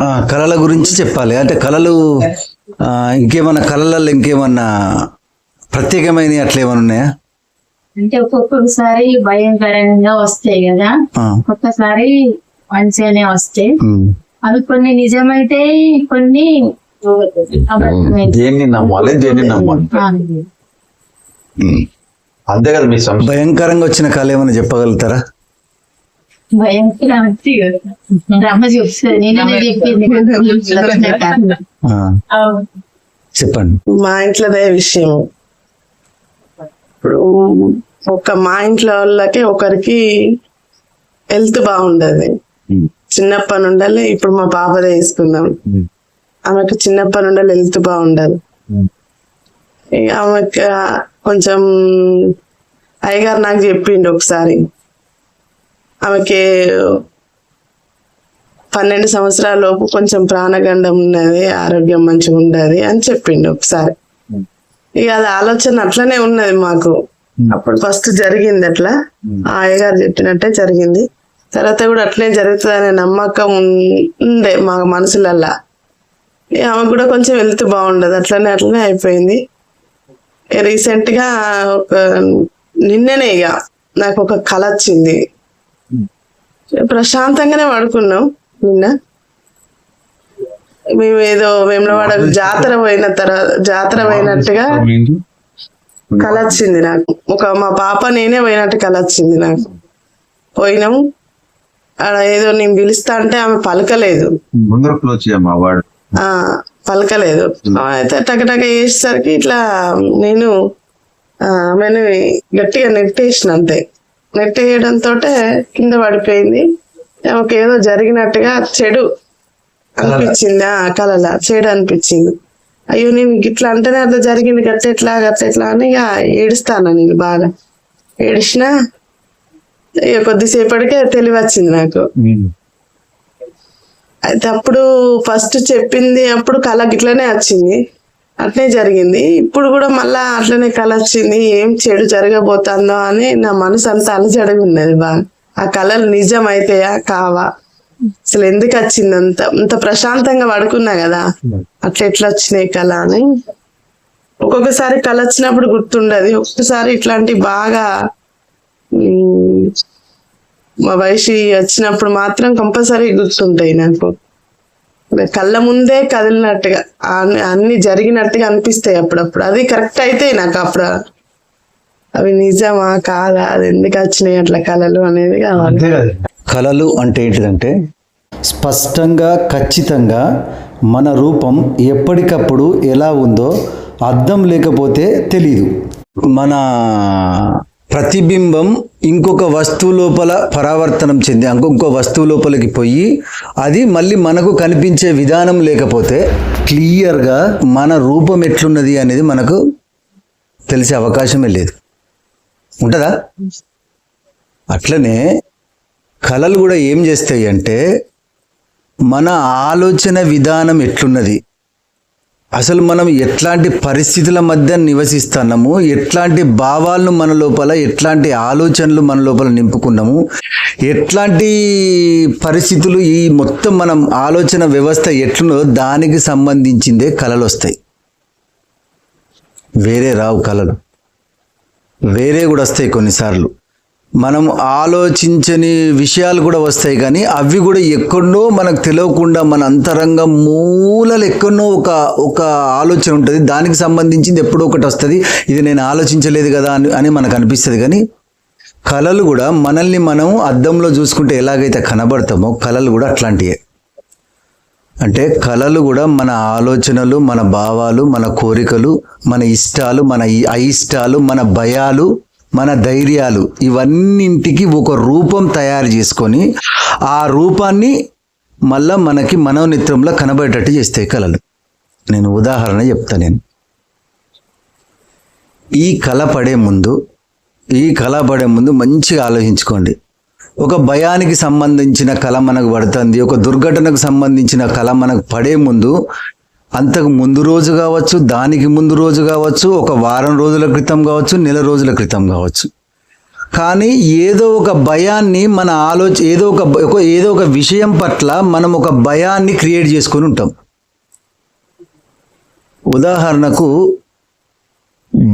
ఆ, కళల గురించి చెప్పాలి. అంటే కళలు ఇంకేమన్నా కళలలో ఇంకేమన్నా ప్రత్యేకమైన అట్లా ఏమైనా ఉన్నాయా? అంటే ఒక్కొక్కసారి భయంకరంగా వస్తాయి కదా. ఒక్కొక్కసారి మంచిగానే వస్తాయి. అవి కొన్ని నిజమైతే కొన్ని దేన్ని నమ్మాలి దేన్ని నమ్మాలి. అంతే. కదా మీ భయంకరంగా వచ్చిన కళ ఏమైనా చెప్పగలుగుతారా భయంకరం రమ్మ చెప్తుంది నేనే చెప్పింది ఆ, చెప్పండి మా ఇంట్లోదే విషయం ఇప్పుడు ఒక మా ఇంట్లో వాళ్ళకి ఒకరికి హెల్త్ బాగుండదు. ఉమ్. చిన్నప్పటి నుండి ఇప్పుడు మా పాపదే తీసుకుందాం. ఉమ్. ఆమెకు చిన్నప్పటి నుండి హెల్త్ బాగుండదు. ఇక ఆమెకు కొంచెం అయ్యగారు నాకు చెప్పిండు ఒకసారి. ఆమెకి పన్నెండు సంవత్సరాల లోపు కొంచెం ప్రాణగండం ఉన్నది ఆరోగ్యం మంచిగా ఉండదు అని చెప్పిండు ఒకసారి. ఇక అది ఆలోచన అట్లనే ఉన్నది మాకు. అప్పుడు ఫస్ట్ జరిగింది అట్లా. ఆ అయ్యగారు చెప్పినట్టే జరిగింది. తర్వాత కూడా అట్లనే జరుగుతుంది అనే నమ్మకం ఉండే మా మనసులల్లా. ఇక ఆమెకు కూడా కొంచెం వెళ్తూ బాగుండదు అట్లనే అట్లనే అయిపోయింది. రీసెంట్గా ఒక నిన్ననే ఇక నాకు ఒక కళ వచ్చింది. ప్రశాంతంగానే పడుకున్నాం నిన్న. మేము ఏదో వేములవాడ జాతర పోయిన తర్వాత జాతర పోయినట్టుగా కళ వచ్చింది నాకు. ఒక మా పాప నేనే పోయినట్టు కళ వచ్చింది నాకు. పోయినాం ఆడ ఏదో నేను పిలుస్తా అంటే ఆమె పలకలేదు. వాడు. పలకలేదు. అయితే టకటక వేసేసరికి ఇట్లా నేను ఆమెను గట్టిగా నెట్టేసిన అంతే. నెట్టేయడంతో కింద పడిపోయింది. ఆమెకు ఏదో జరిగినట్టుగా చెడు అనిపించింది. ఆ కలల. చెడు అనిపించింది. అయ్యో నేను ఇట్లా అంటేనే అట్లా జరిగింది గట్ల ఎట్లా గట్ల ఎట్లా అని ఇక ఏడుస్తాను నేను బాగా. ఏడిసిన ఇక కొద్దిసేపటికే తెలివి వచ్చింది నాకు అయితే అప్పుడు ఫస్ట్ చెప్పింది అప్పుడు కళ ఇట్లనే వచ్చింది. అట్లే జరిగింది. ఇప్పుడు కూడా మళ్ళా అట్లనే కళ వచ్చింది ఏం చెడు జరగబోతుందో అని నా మనసు అంతా అలజడిగా ఉన్నది బాగా ఆ కళలు నిజం కావా. అసలు ఎందుకు వచ్చింది అంత అంత ప్రశాంతంగా పడుకున్నా కదా. అట్లా ఎట్లా వచ్చినాయి కళ అని. ఒక్కొక్కసారి కళ వచ్చినప్పుడు గుర్తుండదు. ఒక్కొక్కసారి ఇట్లాంటి బాగా మా వయసు వచ్చినప్పుడు మాత్రం కంపల్సరీ గుర్తుంటాయి నాకు. కళ్ళ ముందే కదిలినట్టుగా అన్ని- అన్ని జరిగినట్టుగా అనిపిస్తాయి అప్పుడప్పుడు. అది కరెక్ట్ అయితే నాకు అప్పుడు అవి నిజమా కాదా అది ఎందుకు వచ్చినాయి అట్లా కళలు అనేది కావాలి. అంతే కదా. కళలు అంటే ఏంటిదంటే స్పష్టంగా ఖచ్చితంగా మన రూపం ఎప్పటికప్పుడు ఎలా ఉందో అర్థం లేకపోతే తెలీదు. మన ప్రతిబింబం ఇంకొక వస్తువు లోపల పరావర్తనం చెంది ఇంకొక వస్తువు లోపలికి పోయి అది మళ్ళీ మనకు కనిపించే విధానం లేకపోతే క్లియర్గా మన రూపం ఎట్లున్నది అనేది మనకు తెలిసే అవకాశమే లేదు. ఉంటుందా? అట్లనే కళలు కూడా ఏం చేస్తాయి అంటే మన ఆలోచన విధానం ఎట్లున్నది అసలు మనం ఎట్లాంటి పరిస్థితుల మధ్య నివసిస్తున్నాము ఎట్లాంటి భావాలను మన లోపల ఎట్లాంటి ఆలోచనలు మన లోపల నింపుకున్నాము ఎట్లాంటి పరిస్థితులు ఈ మొత్తం మనం ఆలోచన వ్యవస్థ ఎట్లున్నదో దానికి సంబంధించిందే కళలు వస్తాయి వేరే రావు కళలు వేరే కూడా వస్తాయి కొన్నిసార్లు. మనం ఆలోచించని విషయాలు కూడా వస్తాయి కానీ అవి కూడా ఎక్కడో మనకు తెలియకుండా మన అంతరంగం మూలలు ఎక్కడో ఒక ఒక ఆలోచన ఉంటుంది. దానికి సంబంధించింది ఎప్పుడో ఒకటి వస్తుంది. ఇది నేను ఆలోచించలేదు కదా అని అని మనకు అనిపిస్తుంది. కానీ కళలు కూడా మనల్ని మనం అద్దంలో చూసుకుంటే ఎలాగైతే కనబడతామో కళలు కూడా అట్లాంటివే అంటే కళలు కూడా మన ఆలోచనలు మన భావాలు మన కోరికలు మన ఇష్టాలు మన అయిష్టాలు మన భయాలు మన ధైర్యాలు ఇవన్నింటికి ఒక రూపం తయారు చేసుకొని ఆ రూపాన్ని మళ్ళా మనకి మనోనిత్రంలో కనబడేటట్టు చేస్తాయి కళలు. నేను ఉదాహరణ చెప్తా నేను. ఈ కళ పడే ముందు ఈ కళ పడే ముందు మంచిగా ఆలోచించుకోండి. ఒక భయానికి సంబంధించిన కళ మనకు పడుతుంది ఒక దుర్ఘటనకు సంబంధించిన కళ మనకు పడే ముందు అంతకు ముందు రోజు కావచ్చు దానికి ముందు రోజు కావచ్చు ఒక వారం రోజుల క్రితం కావచ్చు నెల రోజుల క్రితం కావచ్చు. కానీ ఏదో ఒక భయాన్ని మన ఆలోచ ఏదో ఒక ఒక- ఏదో ఒక విషయం పట్ల మనం ఒక భయాన్ని క్రియేట్ చేసుకొని ఉంటాం. ఉదాహరణకు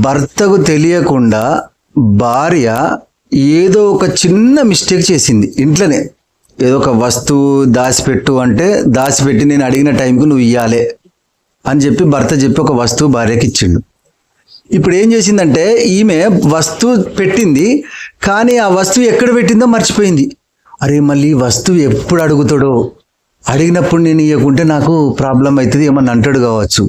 భర్తకు తెలియకుండా భార్య ఏదో ఒక చిన్న మిస్టేక్ చేసింది ఇంట్లోనే. ఏదో ఒక వస్తువు దాచిపెట్టు అంటే దాచిపెట్టి నేను అడిగిన టైంకి నువ్వు ఇయ్యాలే. అని చెప్పి భర్త చెప్పి ఒక వస్తువు భార్యకి ఇచ్చిండు. ఇప్పుడు ఏం చేసిందంటే ఈమె వస్తువు పెట్టింది కానీ ఆ వస్తువు ఎక్కడ పెట్టిందో మర్చిపోయింది. అరే మళ్ళీ వస్తువు ఎప్పుడు అడుగుతాడో? అడిగినప్పుడు నేను ఇవ్వకుంటే నాకు ప్రాబ్లం అవుతుంది ఏమన్నా అంటాడు కావచ్చు.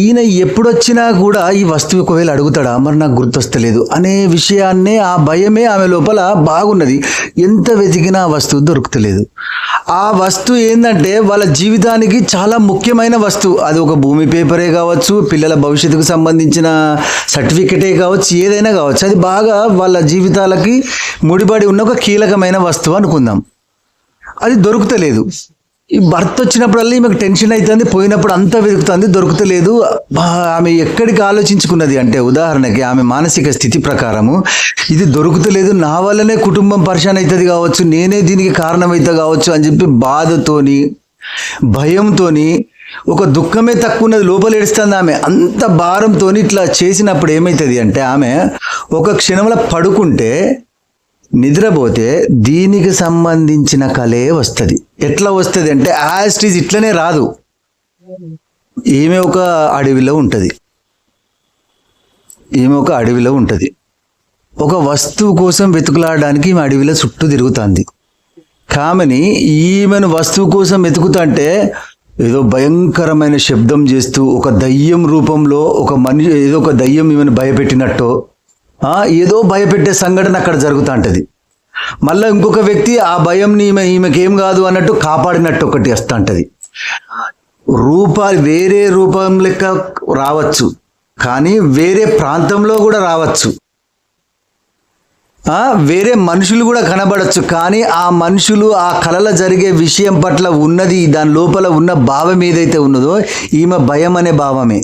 ఈయన ఎప్పుడొచ్చినా కూడా ఈ వస్తువు ఒకవేళ అడుగుతాడా? మరి నాకు గుర్తొస్తలేదు. అనే విషయాన్నే ఆ భయమే ఆమె లోపల బాగున్నది. ఎంత వెతికినా ఆ వస్తువు దొరుకుతలేదు. ఆ వస్తువు ఏంటంటే వాళ్ళ జీవితానికి చాలా ముఖ్యమైన వస్తువు. అది ఒక భూమి పేపరే కావచ్చు పిల్లల భవిష్యత్తుకు సంబంధించిన సర్టిఫికెటే కావచ్చు ఏదైనా కావచ్చు. అది బాగా వాళ్ళ జీవితాలకి ముడిపడి ఉన్న ఒక కీలకమైన వస్తువు అనుకుందాం. అది దొరుకుతలేదు. ఈ భర్త వచ్చినప్పుడల్లా ఈమెకు టెన్షన్ అవుతుంది పోయినప్పుడు అంతా వెతుకుతుంది దొరుకుతలేదు. ఆమె ఎక్కడికి ఆలోచించుకున్నది అంటే ఉదాహరణకి ఆమె మానసిక స్థితి ప్రకారము ఇది దొరుకుతలేదు నా వల్లనే కుటుంబం పరిశాన్ అవుతుంది కావచ్చు నేనే దీనికి కారణమైతే కావచ్చు అని చెప్పి బాధతోని భయంతోని ఒక దుఃఖమే తక్కువ ఉన్నది లోపల ఏడుస్తుంది ఆమె. అంత భారంతో ఇట్లా చేసినప్పుడు ఏమవుతుంది అంటే ఆమె ఒక క్షణంలో పడుకుంటే నిద్రపోతే దీనికి సంబంధించిన కళే వస్తుంది. ఎట్లా వస్తుంది అంటే యాస్టీజ్ ఇట్లనే రాదు. ఈమె ఒక అడవిలో ఉంటుంది. ఈమె ఒక అడవిలో ఉంటుంది. ఒక వస్తువు కోసం వెతుకులాడడానికి ఈమె అడవిలో చుట్టూ తిరుగుతుంది. కామని ఈమెను వస్తువు కోసం వెతుకుతుంటే ఏదో భయంకరమైన శబ్దం చేస్తూ ఒక దయ్యం రూపంలో ఒక మనిషి ఏదో ఒక దయ్యం ఈమెను భయపెట్టినట్టు ఏదో భయపెట్టే సంఘటన అక్కడ జరుగుతూ ఉంటుంది మళ్ళీ ఇంకొక వ్యక్తి ఆ భయంని ఈమె ఈమెకేం కాదు అన్నట్టు కాపాడినట్టు ఒకటి వస్తూ ఉంటుంది రూపాలు వేరే రూపం లెక్క రావచ్చు. కానీ వేరే ప్రాంతంలో కూడా రావచ్చు. వేరే మనుషులు కూడా కనబడచ్చు. కానీ ఆ మనుషులు ఆ కళల జరిగే విషయం పట్ల ఉన్నది దాని లోపల ఉన్న భావం ఏదైతే ఉన్నదో ఈమె భయం అనే భావమే.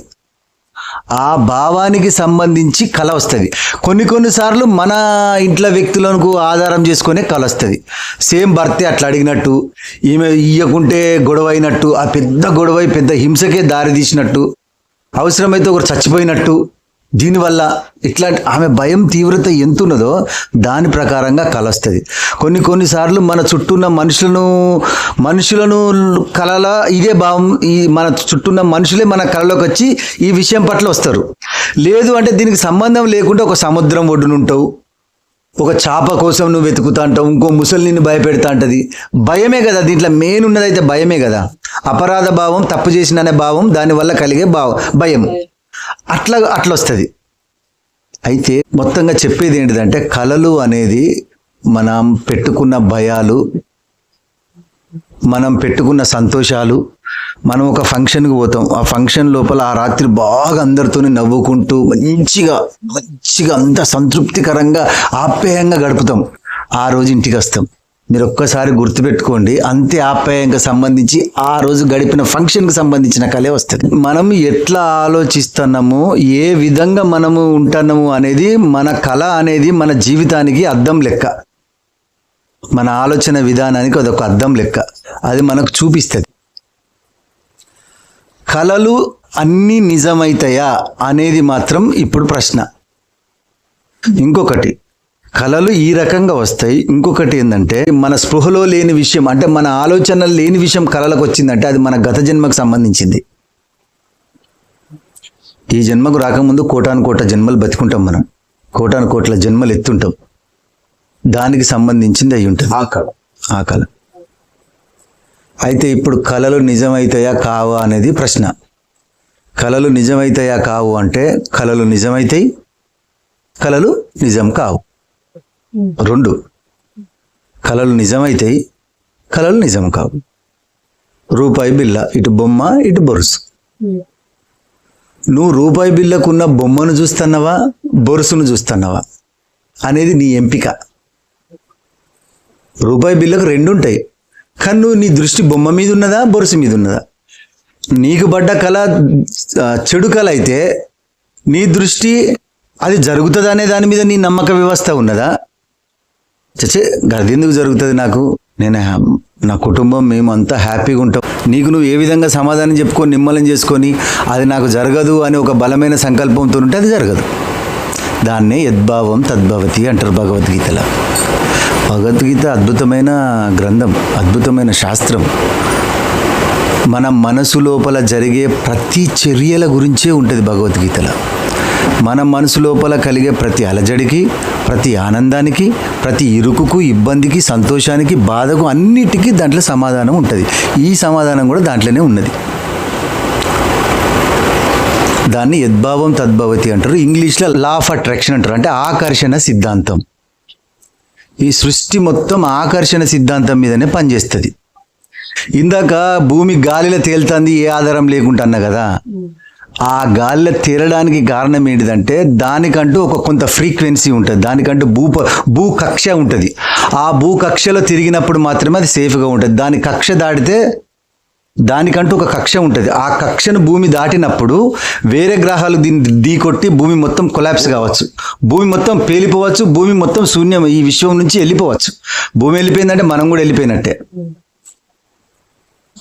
ఆ భావానికి సంబంధించి కళ వస్తుంది. కొన్ని కొన్నిసార్లు మన ఇంట్లో వ్యక్తులకు ఆధారం చేసుకునే కళ వస్తుంది. సేమ్ భర్తే అట్లా అడిగినట్టు ఈమె ఇయ్యకుంటే గొడవ అయినట్టు ఆ పెద్ద గొడవ అయి పెద్ద హింసకే దారి తీసినట్టు అవసరమైతే ఒకరు చచ్చిపోయినట్టు దీనివల్ల ఇట్లాంటి ఆమె భయం తీవ్రత ఎంత ఉన్నదో దాని ప్రకారంగా కళ వస్తుంది కొన్ని కొన్నిసార్లు మన చుట్టూ ఉన్న మనుషులను మనుషులను కళల ఇదే భావం ఈ మన చుట్టూ ఉన్న మనుషులే మన కళలోకి వచ్చి ఈ విషయం పట్ల వస్తారు. లేదు అంటే దీనికి సంబంధం లేకుండా ఒక సముద్రం ఒడ్డునుంటావు. ఒక చాప కోసం నువ్వు వెతుకుతా అంటావు. ఇంకో ముసలిని భయపెడతా అంటది. భయమే కదా. దీంట్లో మెయిన్ ఉన్నదైతే భయమే కదా. అపరాధ భావం తప్పు చేసిన అనే భావం దానివల్ల కలిగే భావం భయం అట్లా అట్లా వస్తుంది. అయితే మొత్తంగా చెప్పేది ఏంటిదంటే కళలు అనేది మనం పెట్టుకున్న భయాలు మనం పెట్టుకున్న సంతోషాలు మనం ఒక ఫంక్షన్కి పోతాం. ఆ ఫంక్షన్ లోపల ఆ రాత్రి బాగా అందరితోనే నవ్వుకుంటూ మంచిగా మంచిగా అంత సంతృప్తికరంగా ఆప్యాయంగా గడుపుతాం. ఆ రోజు ఇంటికి వస్తాం. మీరు ఒక్కసారి గుర్తుపెట్టుకోండి అంతే ఆప్యాయంగా సంబంధించి ఆ రోజు గడిపిన ఫంక్షన్కి సంబంధించిన కళే వస్తుంది. మనం ఎట్లా ఆలోచిస్తున్నాము ఏ విధంగా మనము ఉంటున్నాము అనేది మన కళ అనేది మన జీవితానికి అద్దం లెక్క. మన ఆలోచన విధానానికి అదొక అద్దం లెక్క. అది మనకు చూపిస్తుంది. కళలు అన్నీ నిజమైతాయా అనేది మాత్రం ఇప్పుడు ప్రశ్న. ఇంకొకటి కళలు ఈ రకంగా వస్తాయి. ఇంకొకటి ఏంటంటే మన స్పృహలో లేని విషయం అంటే మన ఆలోచనలు లేని విషయం కళలకు వచ్చిందంటే అది మన గత జన్మకు సంబంధించింది. ఈ జన్మకు రాకముందు కోటాను కోట్ల జన్మలు బతికుంటాం మనం. కోటాను కోట్ల జన్మలు ఎత్తుంటాం. దానికి సంబంధించింది అయి ఉంటుంది. ఆ కళ. ఆ కళ. అయితే ఇప్పుడు కళలు నిజమైతాయా కావా అనేది ప్రశ్న. కళలు నిజమైతాయా కావు అంటే కళలు నిజమైతాయి కళలు నిజం కావు. రెండు. కళలు నిజమైతాయి కళలు నిజం కావు. రూపాయి బిల్ల ఇటు బొమ్మ ఇటు బొరుసు. నువ్వు రూపాయి బిల్లకున్న బొమ్మను చూస్తున్నావా బొరుసును చూస్తున్నావా అనేది నీ ఎంపిక. రూపాయి బిల్లకు రెండు ఉంటాయి కానీ నువ్వు నీ దృష్టి బొమ్మ మీద ఉన్నదా బొరుసు మీద ఉన్నదా నీకు పడ్డ కళ చెడు కళ అయితే నీ దృష్టి అది జరుగుతుందనే దాని మీద నీ నమ్మక వ్యవస్థ ఉన్నదా? చచ్చే అది ఎందుకు జరుగుతుంది నాకు? నేను హ్యా- నా కుటుంబం మేము అంతా హ్యాపీగా ఉంటాం. నీకు నువ్వు ఏ విధంగా సమాధానం చెప్పుకొని నిమ్మలం చేసుకొని అది నాకు జరగదు అని ఒక బలమైన సంకల్పంతో ఉంటే అది జరగదు. దాన్నే యద్భావం తద్భవతి అంటారు భగవద్గీతలో. భగవద్గీత అద్భుతమైన గ్రంథం అద్భుతమైన శాస్త్రం. మన మనసు లోపల జరిగే ప్రతి చర్యల గురించే ఉంటుంది భగవద్గీతలో. మన మనసు లోపల కలిగే ప్రతి అలజడికి ప్రతి ఆనందానికి ప్రతి ఇరుకుకు ఇబ్బందికి సంతోషానికి బాధకు అన్నిటికీ దాంట్లో సమాధానం ఉంటుంది. ఈ సమాధానం కూడా దాంట్లోనే ఉన్నది. దాన్ని యద్భావం తద్భవతి అంటారు. ఇంగ్లీష్లో లా ఆఫ్ అట్రాక్షన్ అంటారు. అంటే ఆకర్షణ సిద్ధాంతం. ఈ సృష్టి మొత్తం ఆకర్షణ సిద్ధాంతం మీదనే పనిచేస్తుంది. ఇందాక భూమి గాలిలో తేలుతుంది ఏ ఆధారం లేకుండా అన్న కదా? ఆ గాలిలో తేలడానికి కారణం ఏంటిదంటే దానికంటూ ఒక కొంత ఫ్రీక్వెన్సీ ఉంటుంది. దానికంటూ భూ భూ కక్ష ఉంటుంది. ఆ భూ కక్షలో తిరిగినప్పుడు మాత్రమే అది సేఫ్గా ఉంటుంది. దాని కక్ష దాటితే దానికంటూ ఒక కక్ష ఉంటుంది. ఆ కక్షను భూమి దాటినప్పుడు వేరే గ్రహాలు దీన్ని ఢీకొట్టి భూమి మొత్తం కొలాప్స్ కావచ్చు. భూమి మొత్తం పేలిపోవచ్చు. భూమి మొత్తం శూన్యం. ఈ విశ్వం నుంచి వెళ్ళిపోవచ్చు. భూమి వెళ్ళిపోయిందంటే మనం కూడా వెళ్ళిపోయినట్టే.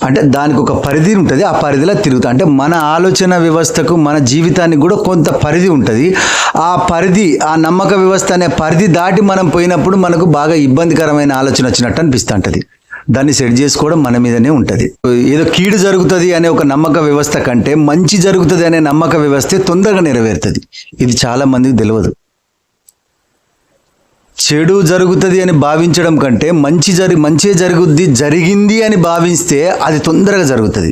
అంటే దానికి ఒక పరిధి ఉంటుంది. ఆ పరిధిలో తిరుగుతా. అంటే మన ఆలోచన వ్యవస్థకు మన జీవితానికి కూడా కొంత పరిధి ఉంటుంది. ఆ పరిధి ఆ నమ్మక వ్యవస్థ అనే పరిధి దాటి మనం పోయినప్పుడు మనకు బాగా ఇబ్బందికరమైన ఆలోచన వచ్చినట్టు అనిపిస్తూ ఉంటుంది దాన్ని సెట్ చేసుకోవడం మన మీదనే ఉంటుంది. ఏదో కీడు జరుగుతుంది అనే ఒక నమ్మక వ్యవస్థ కంటే మంచి జరుగుతుంది అనే నమ్మక వ్యవస్థే తొందరగా నెరవేరుతుంది. ఇది చాలా మందికి తెలియదు. చెడు జరుగుతుంది అని భావించడం కంటే మంచి జరి మంచి జరుగుద్ది జరిగింది అని భావిస్తే అది తొందరగా జరుగుతుంది.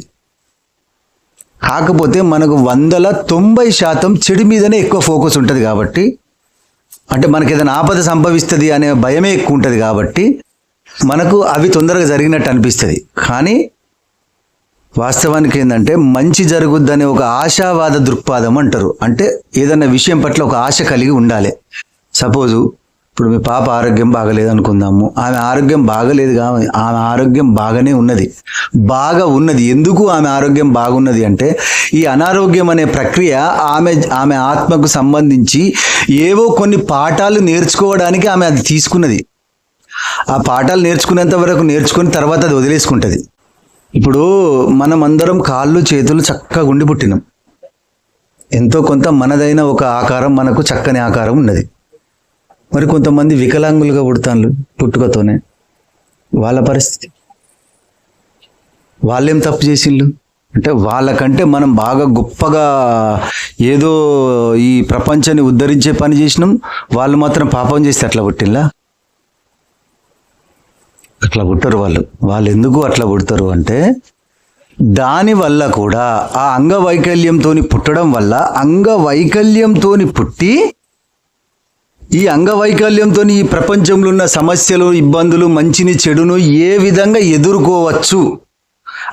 కాకపోతే మనకు వందల తొంభై శాతం చెడు మీదనే ఎక్కువ ఫోకస్ ఉంటుంది కాబట్టి అంటే మనకి ఏదైనా ఆపద సంభవిస్తుంది అనే భయమే ఎక్కువ ఉంటుంది కాబట్టి మనకు అవి తొందరగా జరిగినట్టు అనిపిస్తుంది. కానీ వాస్తవానికి ఏంటంటే మంచి జరుగుద్దనే ఒక ఆశావాద దృక్పాదం అంటారు. అంటే ఏదైనా విషయం పట్ల ఒక ఆశ కలిగి ఉండాలి. సపోజు ఇప్పుడు మీ పాప ఆరోగ్యం బాగలేదు అనుకుందాము. ఆమె ఆరోగ్యం బాగలేదు కాదు ఆమె ఆరోగ్యం బాగానే ఉన్నది. బాగా ఉన్నది. ఎందుకు ఆమె ఆరోగ్యం బాగున్నది అంటే ఈ అనారోగ్యం అనే ప్రక్రియ ఆమె ఆమె ఆత్మకు సంబంధించి ఏవో కొన్ని పాఠాలు నేర్చుకోవడానికి ఆమె అది తీసుకున్నది. ఆ పాఠాలు నేర్చుకునేంత వరకు నేర్చుకుని తర్వాత అది వదిలేసుకుంటుంది. ఇప్పుడు మనం అందరం కాళ్ళు చేతులు చక్కగా ఉండి పుట్టినాం. ఎంతో కొంత మనదైన ఒక ఆకారం మనకు చక్కని ఆకారం ఉన్నది. మరి కొంతమంది వికలాంగులుగా పుడతాను పుట్టుకతోనే. వాళ్ళ పరిస్థితి. వాళ్ళేం తప్పు చేసిండ్రు అంటే వాళ్ళకంటే మనం బాగా గొప్పగా ఏదో ఈ ప్రపంచాన్ని ఉద్ధరించే పని చేసినాం వాళ్ళు మాత్రం పాపం చేస్తే అట్లా పుట్టిల్లా? అట్లా పుట్టరు వాళ్ళు. వాళ్ళు ఎందుకు అట్లా పుడతారు అంటే దాని వల్ల కూడా ఆ అంగవైకల్యంతో పుట్టడం వల్ల అంగవైకల్యంతో పుట్టి ఈ అంగవైకల్యంతో ఈ ప్రపంచంలో ఉన్న సమస్యలు ఇబ్బందులు మంచిని చెడును ఏ విధంగా ఎదుర్కోవచ్చు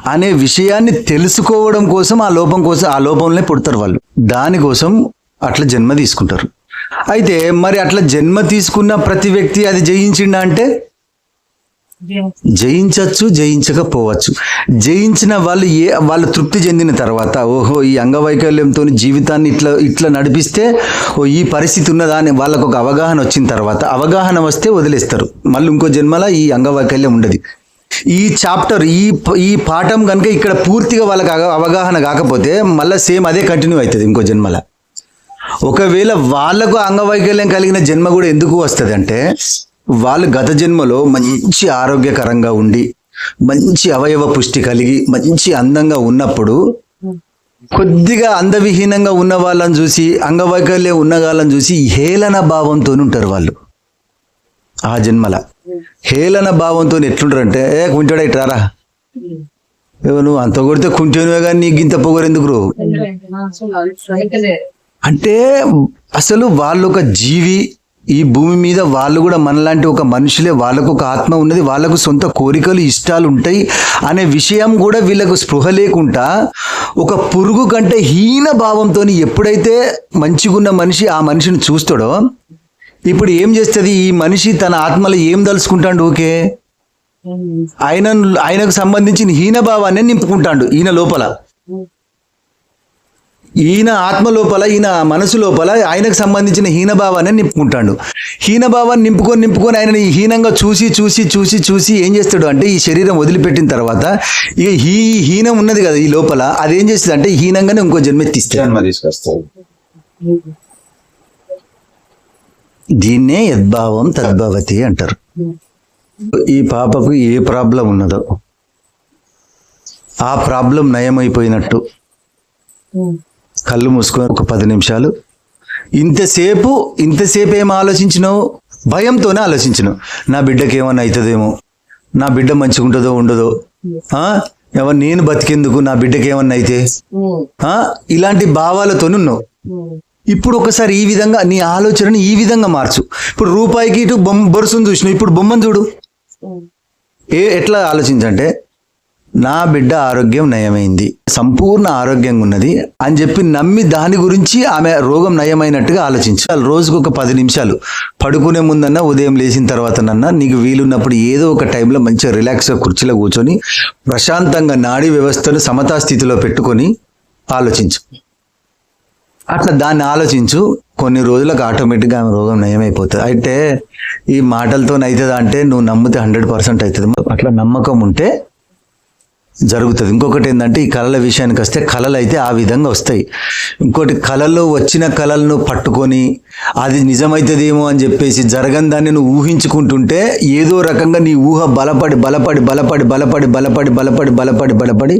అనే విషయాన్ని తెలుసుకోవడం కోసం ఆ లోపం కోసం ఆ లోపంలో పుడతారు వాళ్ళు. దానికోసం అట్లా జన్మ తీసుకుంటారు. అయితే మరి అట్లా జన్మ తీసుకున్న ప్రతి వ్యక్తి అది జయించిండా అంటే జయించవచ్చు జయించకపోవచ్చు. జయించిన వాళ్ళు ఏ వాళ్ళు తృప్తి చెందిన తర్వాత ఓహో ఈ అంగవైకల్యంతో జీవితాన్ని ఇట్లా ఇట్లా నడిపిస్తే ఓ ఈ పరిస్థితి ఉన్నదా అని వాళ్ళకు ఒక అవగాహన వచ్చిన తర్వాత అవగాహన వస్తే వదిలేస్తారు. మళ్ళీ ఇంకో జన్మల ఈ అంగవైకల్యం ఉండదు. ఈ చాప్టర్ ఈ ఈ పాఠం కనుక ఇక్కడ పూర్తిగా వాళ్ళకి అవగాహన కాకపోతే మళ్ళీ సేమ్ అదే కంటిన్యూ అవుతుంది ఇంకో జన్మల. ఒకవేళ వాళ్ళకు అంగవైకల్యం కలిగిన జన్మ కూడా ఎందుకు వస్తుంది అంటే వాళ్ళు గత జన్మలో మంచి ఆరోగ్యకరంగా ఉండి మంచి అవయవ పుష్టి కలిగి మంచి అందంగా ఉన్నప్పుడు కొద్దిగా అందవిహీనంగా ఉన్న వాళ్ళని చూసి అంగవైకల్యం ఉన్న వాళ్ళని చూసి హేళన భావంతో ఉంటారు వాళ్ళు. ఆ జన్మల. హేళన భావంతో ఎట్లుంటారు అంటే ఏ కుంటాడు ఇట్రారా నువ్వు అంత కొడితే కుంటేనువే కానీ నీకు ఇంత పొగరు ఎందుకు రో? అంటే అసలు వాళ్ళు ఒక జీవి ఈ భూమి మీద వాళ్ళు కూడా మనలాంటి ఒక మనుషులే వాళ్ళకు ఒక ఆత్మ ఉన్నది వాళ్ళకు సొంత కోరికలు ఇష్టాలు ఉంటాయి అనే విషయం కూడా వీళ్ళకు స్పృహ లేకుండా ఒక పురుగు కంటే హీన భావంతో ఎప్పుడైతే మంచిగున్న మనిషి ఆ మనిషిని చూస్తాడో ఇప్పుడు ఏం చేస్తుంది? ఈ మనిషి తన ఆత్మలో ఏం తలుసుకుంటాడు ఓకే. ఆయన ఆయనకు సంబంధించిన హీనభావాన్ని నింపుకుంటాడు ఈయన లోపల. ఈయన ఆత్మ లోపల ఈయన మనసు లోపల ఆయనకు సంబంధించిన హీనభావాన్ని నింపుకుంటాడు. హీనభావాన్ని నింపుకొని నింపుకొని ఆయనని హీనంగా చూసి చూసి చూసి చూసి ఏం చేస్తాడు అంటే ఈ శరీరం వదిలిపెట్టిన తర్వాత ఇక ఈ హీనం ఉన్నది కదా ఈ లోపల అదేం చేస్తుంది అంటే హీనంగానే ఇంకో జన్మ తీసుకొస్తాడు దీన్నే యద్భావం తద్భవతి అంటారు. ఈ పాపకు ఏ ప్రాబ్లం ఉన్నదో ఆ ప్రాబ్లం నయమైపోయినట్టు. కళ్ళు మూసుకొని ఒక పది నిమిషాలు. ఇంతసేపు ఇంతసేపు ఏం ఆలోచించినావు? భయంతోనే ఆలోచించినావు. నా బిడ్డకి ఏమన్నా అవుతుందేమో? నా బిడ్డ మంచిగా ఉంటుందో ఉండదో? ఆ? ఎవరు నేను బతికేందుకు నా బిడ్డకి ఏమన్నా అయితే? ఆ? ఇలాంటి భావాలతో ఉన్నావు. ఇప్పుడు ఒకసారి ఈ విధంగా నీ ఆలోచనని ఈ విధంగా మార్చు. ఇప్పుడు రూపాయికి ఇటు బొమ్మ బొరుసును చూసినావు. ఇప్పుడు బొమ్మను చూడు. ఏ ఎట్లా ఆలోచించంటే నా బిడ్డ ఆరోగ్యం నయమైంది. సంపూర్ణ ఆరోగ్యంగా ఉన్నది అని చెప్పి నమ్మి దాని గురించి ఆమె రోగం నయమైనట్టుగా ఆలోచించు. రోజుకు ఒక పది నిమిషాలు. పడుకునే ముందన్నా ఉదయం లేచిన తర్వాతనన్నా నీకు వీలున్నప్పుడు ఏదో ఒక టైంలో మంచిగా రిలాక్స్గా కుర్చీలో కూర్చొని ప్రశాంతంగా నాడీ వ్యవస్థను సమతా స్థితిలో పెట్టుకొని ఆలోచించు. అట్లా దాన్ని ఆలోచించు. కొన్ని రోజులకు ఆటోమేటిక్గా ఆమె రోగం నయమైపోతుంది. అయితే ఈ మాటలతో అవుతుందా అంటే నువ్వు నమ్మితే హండ్రెడ్ పర్సెంట్ అవుతుంది అట్లా నమ్మకం ఉంటే జరుగుతుంది. ఇంకొకటి ఏంటంటే ఈ కళల విషయానికి వస్తే కళలు అయితే ఆ విధంగా వస్తాయి. ఇంకోటి కళల్లో వచ్చిన కళలను పట్టుకొని అది నిజమవుతుందేమో అని చెప్పేసి జరగని దాన్ని నువ్వు ఊహించుకుంటుంటే ఏదో రకంగా నీ ఊహ బలపడి బలపడి బలపడి బలపడి బలపడి బలపడి బలపడి బలపడి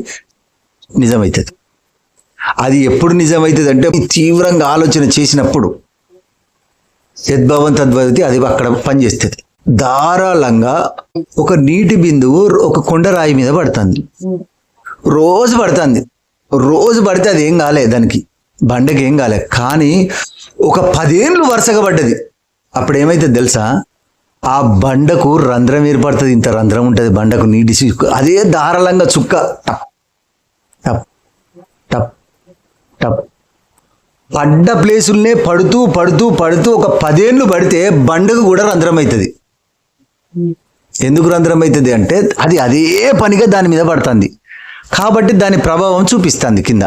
నిజమవుతుంది అది ఎప్పుడు నిజమవుతుంది అంటే తీవ్రంగా ఆలోచన చేసినప్పుడు యద్భవం తద్భవతి అది అక్కడ పనిచేస్తుంది. ధారాళంగా ఒక నీటి బిందువు ఒక కొండరాయి మీద పడుతుంది. రోజు పడుతుంది. రోజు పడితే అది ఏం కాలే దానికి. బండకి ఏం కాలే. కానీ ఒక పదేళ్ళు వరుసగా పడ్డది. అప్పుడు ఏమైతే తెలుసా? ఆ బండకు రంధ్రం ఏర్పడుతుంది. ఇంత రంధ్రం ఉంటుంది. బండకు నీటి చుక్క. అదే ధారాళంగా చుక్క. టప్. టప్. టప్. టప్. పడ్డ ప్లేసుల్నే పడుతూ పడుతూ పడుతూ ఒక పదేళ్ళు పడితే బండకు కూడా రంధ్రం అవుతుంది. ఎందుకు రంధ్రం అవుతుంది అంటే అది అదే పనిగా దాని మీద పడుతుంది. కాబట్టి దాని ప్రభావం చూపిస్తుంది కింద.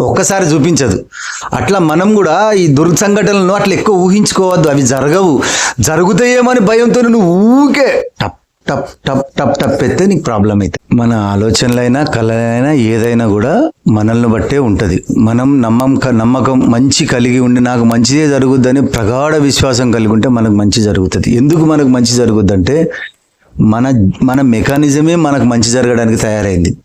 ఒక్కసారి చూపించదు. అట్లా మనం కూడా ఈ దుర్సంఘటనలను అట్లా ఎక్కువ ఊహించుకోవద్దు. అవి జరగవు. జరుగుతాయేమని భయంతో నువ్వు ఊకే. టప్ టప్ టప్ టప్ టప్ అయితే నీకు ప్రాబ్లం అయితే. మన ఆలోచనలైనా కళలైనా ఏదైనా కూడా మనల్ని బట్టే ఉంటుంది. మనం నమ్మం నమ్మకం మంచి కలిగి ఉండి నాకు మంచిదే జరుగుద్దని ప్రగాఢ విశ్వాసం కలిగి ఉంటే మనకు మంచి జరుగుతుంది. ఎందుకు మనకు మంచి జరుగుద్దంటే మన మన మెకానిజమే మనకు మంచి జరగడానికి తయారైంది.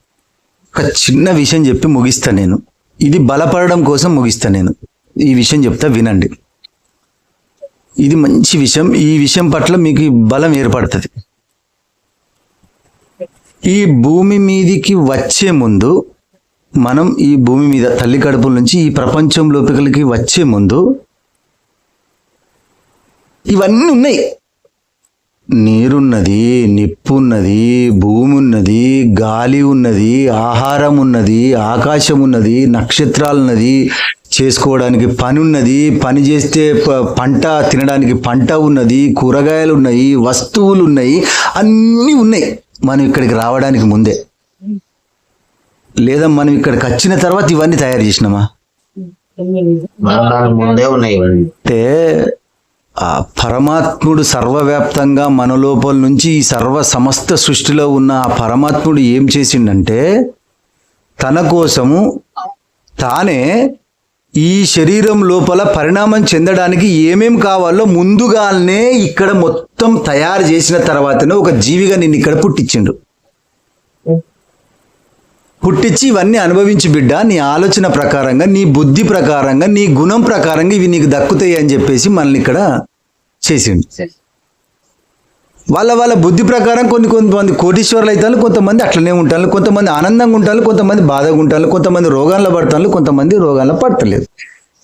ఒక చిన్న విషయం చెప్పి ముగిస్తా నేను. ఇది బలపడడం కోసం ముగిస్తా నేను. ఈ విషయం చెప్తా వినండి. ఇది మంచి విషయం. ఈ విషయం పట్ల మీకు బలం ఏర్పడుతుంది. ఈ భూమి మీదికి వచ్చే ముందు మనం ఈ భూమి మీద తల్లి కడుపుల నుంచి ఈ ప్రపంచం లోపలికి వచ్చే ముందు ఇవన్నీ ఉన్నాయి. నీరున్నది నిప్పు ఉన్నది భూమి ఉన్నది గాలి ఉన్నది ఆహారం ఉన్నది ఆకాశం ఉన్నది నక్షత్రాలున్నది చేసుకోవడానికి పని ఉన్నది పని చేస్తే పంట తినడానికి పంట ఉన్నది కూరగాయలు ఉన్నాయి వస్తువులు ఉన్నాయి అన్నీ ఉన్నాయి. మనం ఇక్కడికి రావడానికి ముందే. లేదా మనం ఇక్కడికి వచ్చిన తర్వాత ఇవన్నీ తయారు చేసినామా? ముందే ఉన్నాయి అంటే ఆ పరమాత్ముడు సర్వవ్యాప్తంగా మన లోపల నుంచి ఈ సర్వ సమస్త సృష్టిలో ఉన్న ఆ పరమాత్ముడు ఏం చేసిండంటే తన కోసము తానే ఈ శరీరం లోపల పరిణామం చెందడానికి ఏమేం కావాలో ముందుగానే ఇక్కడ మొత్తం తయారు చేసిన తర్వాతనే ఒక జీవిగా నిన్ను ఇక్కడ పుట్టించిండు. పుట్టించి ఇవన్నీ అనుభవించి బిడ్డ నీ ఆలోచన ప్రకారంగా నీ బుద్ధి ప్రకారంగా నీ గుణం ప్రకారంగా ఇవి నీకు దక్కుతాయి అని చెప్పేసి మనల్ని ఇక్కడ చేసిండు. వాళ్ళ వాళ్ళ బుద్ధి ప్రకారం కొన్ని కొంతమంది కోటీశ్వర్లు అవుతారు కొంతమంది అట్లనే ఉంటారు కొంతమంది ఆనందంగా ఉంటారు కొంతమంది బాధగా ఉంటారు కొంతమంది రోగాల్లో పడతారు కొంతమంది రోగాల్లో పడతలేదు.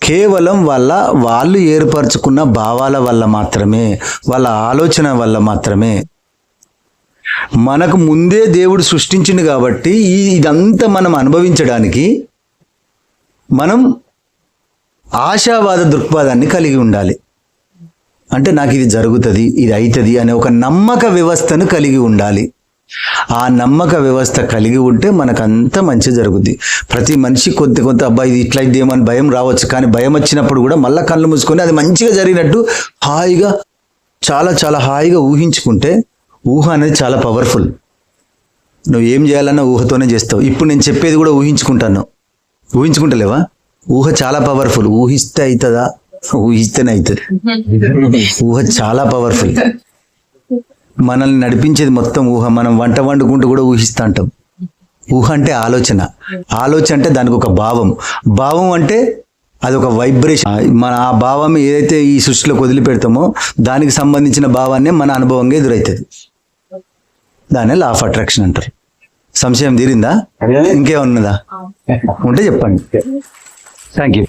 కేవలం వాళ్ళ వాళ్ళు ఏర్పరచుకున్న భావాల వల్ల మాత్రమే వాళ్ళ ఆలోచన వల్ల మాత్రమే. మనకు ముందే దేవుడు సృష్టించింది కాబట్టి ఈ ఇదంతా మనం అనుభవించడానికి మనం ఆశావాద దృక్పథాన్ని కలిగి ఉండాలి. అంటే నాకు ఇది జరుగుతుంది ఇది అవుతుంది అనే ఒక నమ్మక వ్యవస్థను కలిగి ఉండాలి. ఆ నమ్మక వ్యవస్థ కలిగి ఉంటే మనకంతా మంచి జరుగుద్ది. ప్రతి మనిషి కొద్ది కొంత అబ్బాయి ఇది ఇట్లా ఇదేమో అని భయం రావచ్చు కానీ భయం వచ్చినప్పుడు కూడా మళ్ళా కళ్ళు మూసుకొని అది మంచిగా జరిగినట్టు హాయిగా చాలా చాలా హాయిగా ఊహించుకుంటే ఊహ అనేది చాలా పవర్ఫుల్ నువ్వు ఏం చేయాలన్నా ఊహతోనే చేస్తావు. ఇప్పుడు నేను చెప్పేది కూడా ఊహించుకుంటాను. ఊహించుకుంటలేవా? ఊహ చాలా పవర్ఫుల్ ఊహిస్తే అవుతుందా ఊహిస్తేనే అవుతుంది ఊహ చాలా పవర్ఫుల్ మనల్ని నడిపించేది మొత్తం ఊహ. మనం వంట వండుకుంటూ కూడా ఊహిస్తూ ఉంటాం. ఊహ అంటే ఆలోచన. ఆలోచన అంటే దానికి ఒక భావం. భావం అంటే అది ఒక వైబ్రేషన్ మన ఆ భావం ఏదైతే ఈ సృష్టిలోకి వదిలిపెడతామో దానికి సంబంధించిన భావాన్నే మన అనుభవంగా ఎదురవుతుంది దాన్ని లా ఆఫ్ అట్రాక్షన్ అంటారు. సంశయం తీరిందా? ఇంకేమన్నదా ఉంటే చెప్పండి. Thank you